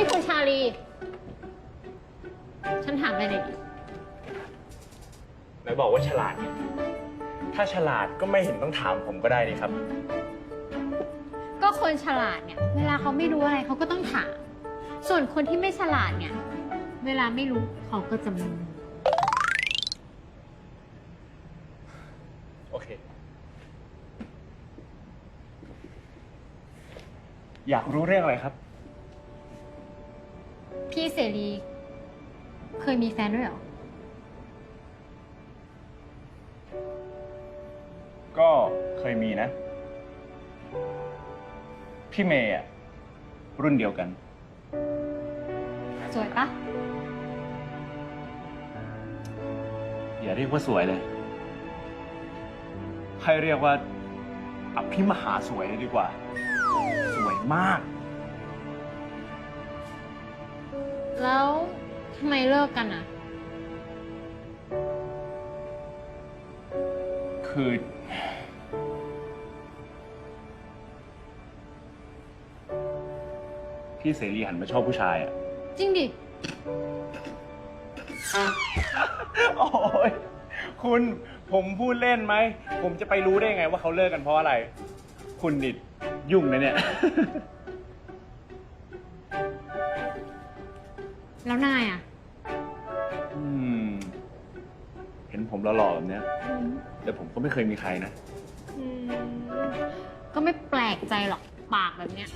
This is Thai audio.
นี่คุณชาลี ฉันถามอะไรหน่อยดิไหนบอกว่าฉลาดไงถ้าฉลาดก็ไม่เห็นต้องถามผมก็ได้นี่ครับ ก็คนฉลาดเนี่ย เวลาเขาไม่รู้อะไรเขาก็ต้องถาม ส่วนคนที่ไม่ฉลาดเนี่ย เวลาไม่รู้เขาก็จะมึนโอเค อยากรู้เรื่องอะไรครับ พี่เสรี เคยมีแฟนด้วยเหรอ ก็เคยมีนะ พี่เมย์อะรุ่นเดียวกัน สวยปะอย่าเรียกว่าสวยเลย ให้เรียกว่าอภิมหาสวยเลยดีกว่า สวยมาก แล้วทำไมเลิกกันอะ คือ พี่เสรีหันมาชอบผู้ชายอะ จริงดิ โอ้ยคุณผมพูดเล่นไหม ผมจะไปรู้ได้ไงว่าเขาเลิกกันเพราะอะไร คุณนิดยุ่งนะเนี่ย แล้วนายอะ อืม เห็นผมหล่อๆแบบเนี้ย แต่ผมก็ไม่เคยมีใครนะอืมก็ไม่แปลกใจหรอกปากแบบเนี้ย